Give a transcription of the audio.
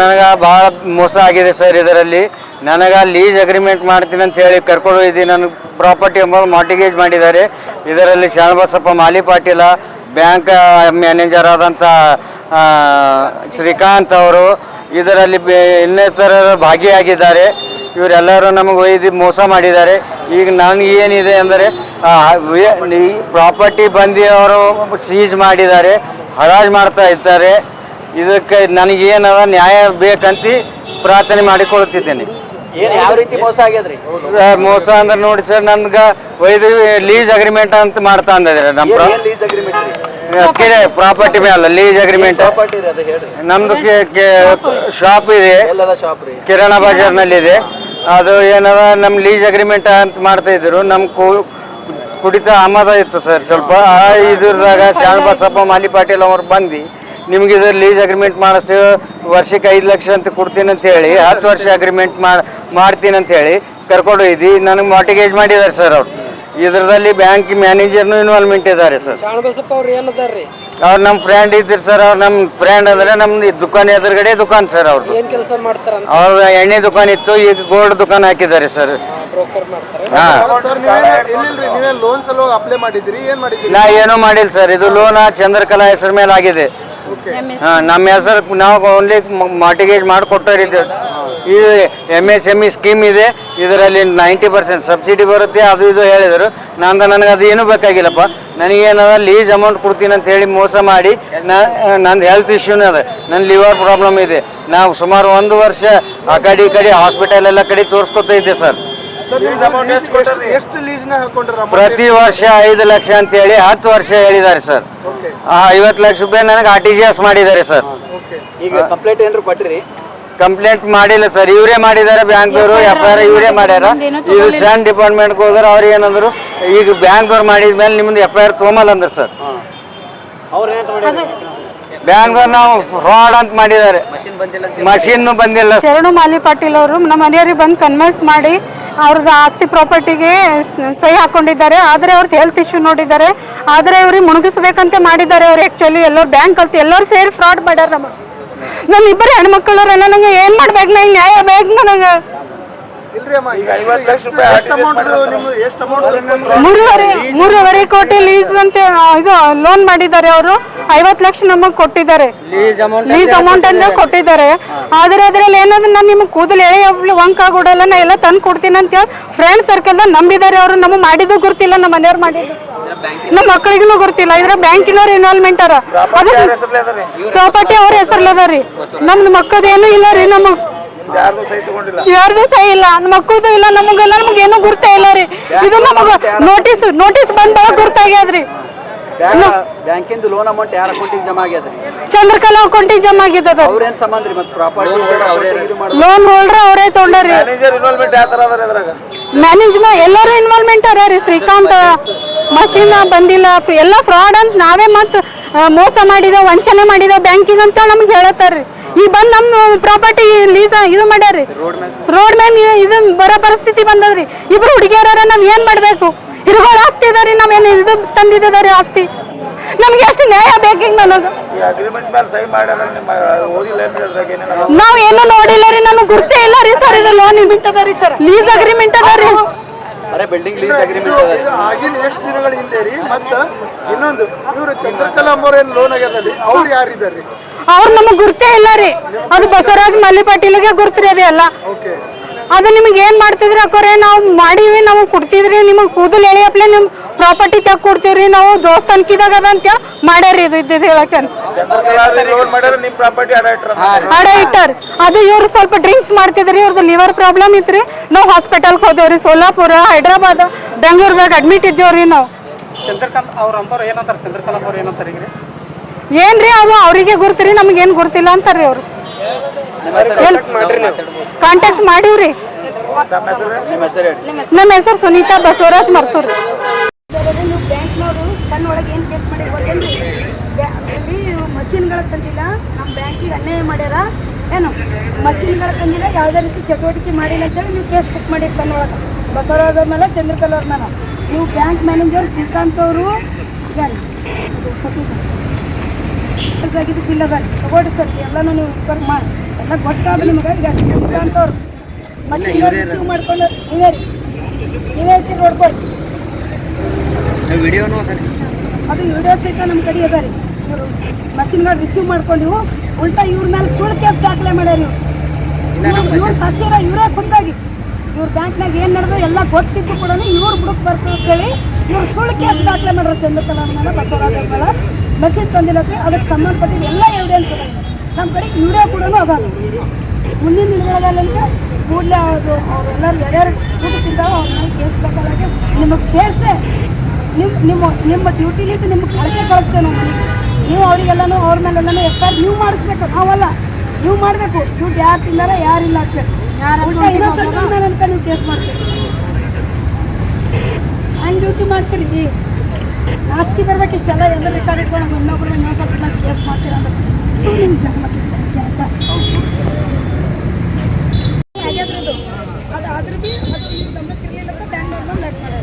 ನನಗೆ ಭಾಳ ಮೋಸ ಆಗಿದೆ ಸರ್ ಇದರಲ್ಲಿ. ನನಗೆ ಲೀಸ್ ಅಗ್ರಿಮೆಂಟ್ ಮಾಡ್ತೀನಿ ಅಂತ ಹೇಳಿ ಕರ್ಕೊಂಡು ಇದ್ದೀನಿ ನನಗೆ ಪ್ರಾಪರ್ಟಿ ಎಂಬ ಮಾರ್ಟಿಗೇಜ್ ಮಾಡಿದ್ದಾರೆ. ಇದರಲ್ಲಿ ಶರಣಬಸಪ್ಪ ಮಾಲಿ ಪಾಟೀಲ ಬ್ಯಾಂಕ್ ಮ್ಯಾನೇಜರ್ ಆದಂಥ ಶ್ರೀಕಾಂತ್ ಅವರು ಇದರಲ್ಲಿ ಇನ್ನಿತರರು ಭಾಗಿಯಾಗಿದ್ದಾರೆ. ಇವರೆಲ್ಲರೂ ನಮಗೆ ಒಯ್ದು ಮೋಸ ಮಾಡಿದ್ದಾರೆ. ಈಗ ನನಗೆ ಏನಿದೆ ಅಂದರೆ ಪ್ರಾಪರ್ಟಿ ಬಂದು ಅವರು ಸೀಜ್ ಮಾಡಿದ್ದಾರೆ. ಹರಾಜ್ ಮಾಡ್ತಾ ಇದ್ದಾರೆ. ಇದಕ್ಕೆ ನನಗೇನದ ನ್ಯಾಯ ಬೇಕಂತ ಪ್ರಾರ್ಥನೆ ಮಾಡಿಕೊಳ್ಳುತ್ತಿದ್ದೇನೆ. ಏನ್ ಯಾವ ರೀತಿ ಮೋಸ ಆಗ್ಯದ್ರಿ? ಸರ್ ಮೋಸ ಅಂದ್ರೆ ನೋಡಿ ಸರ್ ನನ್ಗೆ ಒಯ್ದು ಲೀಸ್ ಅಗ್ರಿಮೆಂಟ್ ಅಂತ ಮಾಡ್ತಾ ಅಂದ್ರೆ ನಮ್ಮ ಲೀಸ್ ಅಗ್ರಿಮೆಂಟ್ ಪ್ರಾಪರ್ಟಿ ಮೇಲೆ ಲೀಸ್ ಅಗ್ರಿಮೆಂಟ್. ನಮ್ದು ಶಾಪ್ ಇದೆ. ಎಲ್ಲದ ಶಾಪ್ನಲ್ಲಿ ಇದೆ. ಅದು ಏನದ ನಮ್ಮ ಲೀಸ್ ಅಗ್ರಿಮೆಂಟ್ ಅಂತ ಮಾಡ್ತಾ ಇದ್ರು. ನಮ್ ಕು ಕುಡಿತ ಆಮದ ಇತ್ತು ಸರ್ ಸ್ವಲ್ಪ. ಇದ್ರದಾಗ ಶಾಣಬಸಪ್ಪ ಮಾಲಿ ಪಾಟೀಲ್ ಅವ್ರು ಬಂದು ನಿಮ್ಗೆ ಇದ್ರ ಲೀಸ್ ಅಗ್ರಿಮೆಂಟ್ ಮಾಡಿಸ್ತೀವಿ ವರ್ಷಕ್ಕೆ ಐದು ಲಕ್ಷ ಅಂತ ಕೊಡ್ತೀನಿ ಅಂತ ಹೇಳಿ ಹತ್ತು ವರ್ಷ ಅಗ್ರಿಮೆಂಟ್ ಮಾಡಿ ಮಾಡ್ತೀನಿ ಅಂತ ಹೇಳಿ ಕರ್ಕೊಂಡು ಇದ್ದಿ ನನಗೆ ಮಾರ್ಟಿಗೇಜ್ ಮಾಡಿದ್ದಾರೆ ಸರ್ ಅವ್ರು. ಇದರಲ್ಲಿ ಬ್ಯಾಂಕ್ ಮ್ಯಾನೇಜರ್ನು ಇನ್ವಾಲ್ವ್ಮೆಂಟ್ ಇದ್ದಾರೆ ಸರ್ ಅವ್ರು ನಮ್ಮ ಫ್ರೆಂಡ್ ಇದ್ದಿರಿ ಸರ್ ಅವ್ರು ನಮ್ಮ ಫ್ರೆಂಡ್ ಅಂದ್ರೆ ನಮ್ದು ದುಕಾನ್ ಎದುರುಗಡೆ ದುಕಾನ್ ಸರ್ ಅವ್ರದ್ದು ಏನ್ ಕೆಲಸ ಮಾಡ್ತಾರ ಅಂತ ಅವ್ರ ಎಣ್ಣೆ ದುಕಾನ್ ಇತ್ತು ಈಗ ಗೋಲ್ಡ್ ದುಕಾನ್ ಹಾಕಿದ್ದಾರೆ ಸರ್ ಹಾಂ ಮಾಡ್ತಾರೆ. ಹಾ. ಸರ್ ನೀವೇ ಇಲ್ಲಿಲ್ರಿ ಲೋನ್ ಸಲುವಾಗಿ ಅಪ್ಲೈ ಮಾಡಿದ್ರಿ ಏನ್ ಮಾಡಿದ್ರಿ ನಾ ಏನೂ ಮಾಡಿಲ್ಲ ಸರ್ ಇದು ಲೋನ್ ಚಂದ್ರಕಲಾ ಹೆಸರು ಮೇಲೆ ಆಗಿದೆ. ನಮ್ಮ ಹೆಸರು ನಾವು ಓನ್ಲಿ ಮಾರ್ಟಿಗೇಜ್ ಮಾಡಿಕೊಟ್ಟಿದ್ದೀವಿ ಇದು M S M E scheme ಇದೆ. ಇದರಲ್ಲಿ ನೈಂಟಿ ಪರ್ಸೆಂಟ್ ಸಬ್ಸಿಡಿ ಬರುತ್ತೆ. ಅದು ಇದು ಹೇಳಿದರು. ನಂದು ನನಗೆ ಅದು ಏನೂ ಬೇಕಾಗಿಲ್ಲಪ್ಪ. ನನಗೇನದ ಲೀಸ್ ಅಮೌಂಟ್ ಕೊಡ್ತೀನಿ ಅಂತ ಹೇಳಿ ಮೋಸ ಮಾಡಿ ನಾ ನಂದು ಹೆಲ್ತ್ ಇಶ್ಯೂನೇ ಅದ. ನನ್ನ ಲಿವರ್ ಪ್ರಾಬ್ಲಮ್ ಇದೆ. ನಾವು ಸುಮಾರು ಒಂದು ವರ್ಷ ಆ ಕಡೆ ಈ ಕಡೆ ಹಾಸ್ಪಿಟಲ್ ಎಲ್ಲ ಕಡೆ ತೋರಿಸ್ಕೊತಾ ಇದ್ದೆ ಸರ್. ಸರ್ ಎಷ್ಟು ಲೀಸ್ನ ಹಾಕೊಂಡ್ರ ಪ್ರತಿ ವರ್ಷ ಐದು ಲಕ್ಷ ಅಂತೇಳಿ ಹತ್ತು ವರ್ಷ ಹೇಳಿದ್ದಾರೆ ಸರ್. ಐವತ್ತು ಲಕ್ಷ ರೂಪಾಯಿ ನನಗೆ ಆರ್ ಟಿ ಜಿ ಎಸ್ ಮಾಡಿದ್ದಾರೆ ಸರ್. ಈಗ ಕಂಪ್ಲೇಂಟ್ ಏನ್ರು ಕೊಟ್ಟಿರಿ? ಕಂಪ್ಲೇಂಟ್ ಮಾಡಿಲ್ಲ ಸರ್. ಇವರೇ ಮಾಡಿದ್ದಾರೆ ಬ್ಯಾಂಕ್ದವರು ಎಫ್ ಐ ಆರ್ ಇವರೇ ಮಾಡ್ಯಾರ. ಇವ್ರು ಸಣ್ಣ ಡಿಪಾರ್ಟ್ಮೆಂಟ್ಗೆ ಹೋದ್ರೆ ಅವ್ರು ಏನಂದ್ರು ಈಗ ಬ್ಯಾಂಕ್ದವ್ರು ಮಾಡಿದ ಮೇಲೆ ನಿಮ್ದು ಎಫ್ ಐ ಆರ್ ತೊಗೊಂಬಲ್ಲ ಅಂದ್ರು ಸರ್. ಬ್ಯಾಂಕ್ದವ್ರು ನಾವು ಫ್ರಾಡ್ ಅಂತ ಮಾಡಿದ್ದಾರೆ. ಮಷಿನ್ ಬಂದಿಲ್ಲ ಮಷಿನ್ ಬಂದಿಲ್ಲ. ಶರಣು ಮಾಲಿ ಪಾಟೀಲ್ ಅವರು ನಮ್ಮ ಮನೆಯವರಿಗೆ ಬಂದು ಕನ್ವಿನ್ಸ್ ಮಾಡಿ ಅವ್ರದ್ದು ಆಸ್ತಿ ಪ್ರಾಪರ್ಟಿಗೆ ಸಹಿ ಹಾಕೊಂಡಿದ್ದಾರೆ. ಆದರೆ ಅವ್ರದ್ದು ಹೆಲ್ತ್ ಇಶ್ಯೂ ನೋಡಿದ್ದಾರೆ. ಆದರೆ ಇವ್ರಿಗೆ ಮುಳುಗಿಸ್ಬೇಕಂತ ಮಾಡಿದ್ದಾರೆ ಅವ್ರು ಆ್ಯಕ್ಚುಲಿ ಎಲ್ಲರೂ ಬ್ಯಾಂಕ್ ಕಲ್ತು ಎಲ್ಲರೂ ಸೇರಿ ಫ್ರಾಡ್ ಮಾಡ್ಯಾರ ನಮ್ಮ ನಮ್ಮ ಇಬ್ಬರು ಹೆಣ್ಮಕ್ಳವ್ರೆ ನನಗೆ ಏನು ಮಾಡ್ಬೇಕು ನಂಗೆ ನ್ಯಾಯ ಬೇಕು ನನಗೆ ಇಲ್ರಿ ಅಮ್ಮ ಈಗ ಐವತ್ತು ಲಕ್ಷ ರೂಪಾಯಿ ಅಮೌಂಟ್ ನಿಮ್ದು? ಎಷ್ಟು ಅಮೌಂಟ್ ಮೂರುವರೆ ಮೂರುವರೆ ಕೋಟಿ ಲೀಸ್ ಅಂತ ಇದು ಲೋನ್ ಮಾಡಿದ್ದಾರೆ ಅವರು. ಐವತ್ತು ಲಕ್ಷ ನಮಗೆ ಕೊಟ್ಟಿದ್ದಾರೆ. ಲೀಸ್ ಅಮೌಂಟ್ ಅಂದ್ರೆ ಕೊಟ್ಟಿದ್ದಾರೆ. ಆದ್ರೆ ಅದ್ರಲ್ಲಿ ಏನಂದ್ರೆ ನಾನು ನಿಮ್ಗೆ ಕೂದಲು ಎಳೆ ವಂಕ ಆಗೋಡಲ್ಲ ನಾ ಎಲ್ಲ ತಂದು ಕೊಡ್ತೀನಿ ಅಂತ ಹೇಳಿ ಫ್ರೆಂಡ್ ಸರ್ಕಲ್ ನಂಬಿದ್ದಾರೆ ಅವರು. ನಮಗೆ ಮಾಡಿದ್ದು ಗೊತ್ತಿಲ್ಲ ನಮ್ಮ ಮನೆಯವ್ರು ಮಾಡಿದ್ದು. ನಮ್ಮ ಮಕ್ಕಳಿಗೂ ಗೊತ್ತಿಲ್ಲ. ಇದ್ರ ಬ್ಯಾಂಕಿನವ್ರು ಇನ್ವಾಲ್ವ್ಮೆಂಟ್ ಅರ. ಅದು ಪ್ರಾಪರ್ಟಿ ಅವ್ರ ಹೆಸರ್ಲದಾರಿ ರೀ? ನಮ್ದು ಮಕ್ಕದೇನು ಇಲ್ಲ ರೀ ನಮ್ಮ ಯಾರ್ದು ಸಹ ಇಲ್ಲ. ನಮ್ಮ ಮಕ್ಕಳದು ಇಲ್ಲ ನಮಗೆಲ್ಲ ನಮ್ಗೆ ಏನೂ ಗುರ್ತ ಇಲ್ಲ ರೀ. ಇದು ನಮಗ ನೋಟಿಸ್ ನೋಟಿಸ್ ಬಂದಾಗ ಗುರ್ತಾಗ್ಯದ್ರಿ. ಬ್ಯಾಂಕಿಂದ ಲೋನ್ ಅಮೌಂಟ್ ಯಾರ ಅಕೌಂಟಿಗೆ ಜಮಾ ಆಗ್ಯದ್ರಿ? ಚಂದ್ರಕಲಾ ಅಕೌಂಟಿಗೆ ಜಮಾ ಆಗಿದ್ದದ ಅವ್ರೇನ್ ಸಂಬಂಧ ರೀ ಮತ್ತೆ ಪ್ರಾಪರ್ಟಿ ಲೋನ್ ಹೋಲ್ಡ್ರ ಅವರೇ ತೊಗೊಂಡಾರಿ ಇನ್ವಾಲ್ವ್ಮೆಂಟ್ ಯಾವ ತರ ಅದಾರ ಮ್ಯಾನೇಜ್ಮೆಂಟ್ ಎಲ್ಲರೂ ಇನ್ವಾಲ್ವ್ಮೆಂಟ್ ಅರ ರೀ ಶ್ರೀಕಾಂತ್ ಮಷೀನ್ ಬಂದಿಲ್ಲ. ಎಲ್ಲ ಫ್ರಾಡ್ ಅಂತ ನಾವೇ ಮತ್ತೆ ಮೋಸ ಮಾಡಿದ ವಂಚನೆ ಮಾಡಿದ ಬ್ಯಾಂಕಿಂಗ್ ಅಂತ ನಮ್ಗೆ ಹೇಳತ್ತಾರ್ರಿ. ಈ ಬಂದ್ ನಮ್ಮ ಪ್ರಾಪರ್ಟಿ ಲೀಸ್ ಇದು ಮಾಡ್ಯಾರ್ರಿ. ರೋಡ್ ಮ್ಯಾನ್ ಇದು ಬರೋ ಪರಿಸ್ಥಿತಿ ಬಂದದ್ರಿ. ಇಬ್ರು ಹುಡುಗಿಯರ ನಾವ್ ಏನ್ ಮಾಡ್ಬೇಕು? ಹಿರುಗಳ ಆಸ್ತಿ ಇದಾರಿ ನಾವೇನು ಇದು ತಂದಿದ್ದಾರೆ ಆಸ್ತಿ. ನಮ್ಗೆ ಎಷ್ಟು ನ್ಯಾಯ ಬೇಕೀಗ ನನಗೆ? ನಾವ್ ಏನು ನೋಡಿಲ್ಲ ರೀ ನನಗೆ ಗುರ್ತೇ ಇಲ್ಲ ರೀ ಸರ್ ಇದು ಲೋನ್ ಲೀಸ್ ಅಗ್ರಿಮೆಂಟ್ ಅದ ರೀ. ಸರ್ ಬಿಲ್ಡಿಂಗ್ ಲೀಸ್ ಅಗ್ರಿಮೆಂಟ್ ಅದ. ಇದು ಆಗಿನ ಎಷ್ಟು ದಿನಗಳ ಹಿಂದೆ ರೀ ಮತ್ತ ಇನ್ನೊಂದು ಇವರು ಚಂದ್ರಕಲಾ ಅಮ್ಮವ್ರ ಏನ್ ಲೋನ್ ಆಗ್ಯದಲ್ಲಿ ಅವ್ರು ಯಾರಿದ್ದಾರೆ? ಅವ್ರು ನಮಗ್ ಗುರ್ತೇ ಇಲ್ಲ ರೀ. ಅದು ಬಸವರಾಜ್ ಮಲ್ಲಿ ಪಾಟೀಲ್ಗೆ ಗುರ್ತ್ರಿ ಅದೇ ಎಲ್ಲ. ಓಕೆ ಅದು ನಿಮ್ಗೆ ಏನು ಮಾಡ್ತಿದ್ರಿ ಅಕ್ಕೋರೆ? ನಾವು ಮಾಡೀವಿ ನಾವು ಕೊಡ್ತಿದ್ರಿ. ನಿಮಗೆ ಕೂದಲು ಎಳೆಯಪ್ಲೆ ನಿಮ್ಮ ಪ್ರಾಪರ್ಟಿ ತೆಗ್ ಕೊಡ್ತೀವ್ರಿ. ನಾವು ದೋಸ್ತ ಅನ್ಕಿದಾಗ ಅದ ಅಂತ ಮಾಡ್ಯಾರಿ ಇದು ಇದ್ದಿದ್ದು ಹೇಳಕ್ಕೆ ಅಡ ಇಟ್ಟಾರ. ಅದು ಇವ್ರು ಸ್ವಲ್ಪ ಡ್ರಿಂಕ್ಸ್ ಮಾಡ್ತಿದ್ರಿ ಇವ್ರದ್ದು ಲಿವರ್ ಪ್ರಾಬ್ಲಮ್ ಇತ್ರಿ. ನಾವು ಹಾಸ್ಪಿಟಲ್ಗೆ ಹೋದೇವ್ರಿ ಸೋಲಾಪುರ ಹೈದ್ರಾಬಾದ್ ಬೆಂಗ್ಳೂರ್ದಾಗ ಅಡ್ಮಿಟ್ ಇದ್ದೇವ್ರಿ ನಾವು. ಚಂದ್ರಕಾಂತ್ ಅವ್ರ ಅಂಬರ್ ಏನಂತಾರೆ? ಚಂದ್ರಕಲಾ ಅವ್ರ ಏನಂತಾರ ಈಗ? ಏನ್ರಿ ಅದು ಅವರಿಗೆ ನಮ್ಗೆ ಏನ್ ಗುರ್ತಿಲ್ಲ ಅಂತಾರ್ರಿ ಅವ್ರು. ಕಾಂಟ್ಯಾಕ್ಟ್ ಮಾಡಿವ್ರಿ. ನಿಮ್ಮ ಹೆಸರು ಹೇಳಿ. ನಮ್ಮ ಹೆಸರು ಸುನೀತಾ ಬಸವರಾಜ್ ಮರ್ತೂರ್. ನೀವು ಬ್ಯಾಂಕ್ನವರು ಸಣ್ಣ ಒಳಗೆ ಏನು ಕೇಸ್ ಗೊತ್ತೇನ್ರಿ ಇಲ್ಲಿ ಮಷಿನ್ಗಳ ತಂದಿಲ್ಲ. ನಮ್ಮ ಬ್ಯಾಂಕಿಗೆ ಅನ್ಯಾಯ ಮಾಡ್ಯಾರ. ಏನು? ಮಷಿನ್ಗಳ ತಂದಿಲ್ಲ ಯಾವುದೇ ರೀತಿ ಚಟುವಟಿಕೆ ಮಾಡಿಲ್ಲ ಅಂತೇಳಿ ನೀವು ಕೇಸ್ ಬುಕ್ ಮಾಡಿರಿ ಸಣ್ಣ ಒಳಗೆ. ಬಸವರಾಜ್ ಅವ್ರ ಮೇಲೆ ಚಂದ್ರಕಲ್ ಅವ್ರ ಮೇಲೆ. ನೀವು ಬ್ಯಾಂಕ್ ಮ್ಯಾನೇಜರ್ ಶ್ರೀಕಾಂತ್ ಅವರು ಏನು? ಇದು photo ಆಗಿದ್ದು ಬಿಲ್ ಅದ ತಗೊಳ್ರಿ ಸರ್ ಎಲ್ಲನೂ ನೀವು ಮಾಡಿ ಎಲ್ಲ ಗೊತ್ತಾದ ನಿಮಗೆ ಈಗ ಮಷೀನ್ ಮಷಿನ್ ರಿಸೀವ್ ಮಾಡ್ಕೊಂಡು ನೀವೇ ರೀ. ನೀವೇ ಐತಿ ವಿಡಿಯೋನು ಅದು ವಿಡಿಯೋ ಸಹಿತ ನಮ್ಮ ಕಡೆ ಅದ ರೀ. ಇವರು ಮಷಿನ್ಗಳು ರಿಸೀವ್ ಮಾಡ್ಕೊಂಡಿವು ಉಲ್ಟಾ ಇವ್ರ ಮೇಲೆ ಸುಳ್ಳು ಕೇಸ್ ದಾಖಲೆ ಮಾಡ್ಯಾರ ಇವ್ರು. ಇವ್ರು ಸಾಕ್ಷಿರ ಇವರೇ ಖುದ್ದಾಗಿ. ಇವ್ರ ಬ್ಯಾಂಕ್ನಾಗ ಏನು ನಡೆದ ಎಲ್ಲ ಗೊತ್ತಿದ್ದು ಕೂಡ ಇವ್ರು ಬುಡಕ್ಕೆ ಬರ್ತದೆ ಅಂತೇಳಿ ಇವ್ರು ಸುಳ್ಳು ಕೇಸ್ ದಾಖಲೆ ಮಾಡ್ಯಾರ ಚಂದ್ರಕಲಾ ಮೇಲೆ ಬಸವರಾಜ ಮೇಲೆ ಮಷಿನ್ ತಂದಿಲ್ಲ ಅಂತ ಹೇಳಿ ಅದಕ್ಕೆ ಸಂಬಂಧಪಟ್ಟಿದ್ದು ಎಲ್ಲ ಎವಿಡೆನ್ಸ್ ಅದ ಇದೆ. ನಮ್ಮ ಕಡೆ ವಿಡಿಯೋ ಕೂಡ ಅದ ಮುಂದಿನ ದಿನಗಳಲ್ಲಂತ ಕೂಡಲೇ ಅದು ಅವರೆಲ್ಲರೂ ಯಾರ್ಯಾರು ತಿಂತಾರೋ ಅವ್ರ ಮೇಲೆ ಕೇಸ್ ಬೇಕಾದಾಗೆ ನಿಮಗೆ ಸೇರಿಸೆ. ನಿಮ್ಮ ನಿಮ್ಮ ನಿಮ್ಮ ಡ್ಯೂಟಿಲಿಂದ ನಿಮ್ಗೆ ಕಳಿಸೇ ಕಳಿಸ್ತೇವೆ ನಾವು ಮನೆಗೆ. ನೀವು ಅವರಿಗೆಲ್ಲನೂ ಅವ್ರ ಮೇಲೆಲ್ಲನೂ ಎಫ್ ಐ ಆರ್ ನೀವು ಮಾಡಿಸ್ಬೇಕು. ನಾವಲ್ಲ. ನೀವು ಮಾಡಬೇಕು. ದುಡ್ಡು ಯಾರು ತಿಂದಾರ ಯಾರಿಲ್ಲ ಅಂತೇಳಿ ಉಲ್ಟಾ ಇನ್ನೊಂದು ಮೇಲೆ ಅನ್ಕ ನೀವು ಕೇಸ್ ಮಾಡ್ತೀರಿ. ಹಂಗೆ ಡ್ಯೂಟಿ ಮಾಡ್ತೀರಿ? ನಾಚಿಕೆ ಬರ್ಬೇಕು ಇಷ್ಟೆಲ್ಲ ಎಲ್ಲ ರೆಕಾರ್ಡ್ ಇಟ್ಕೊಂಡು ಇನ್ನೊಬ್ರು ಇನ್ನೊಂದು ಮೇಲೆ ಕೇಸ್ ಮಾಡ್ತೀರ ಅಂತ ಸುಮ್ಮನೆ ನಿಮ್ಮ ಜನ್ಮ ಅದು ಇರಲಿಲ್ಲ ಅಂದ್ರೆ ಬ್ಯಾಂಕ್ ಬಂದು ಲಾಕ್ ಮಾಡ್ಯಾರ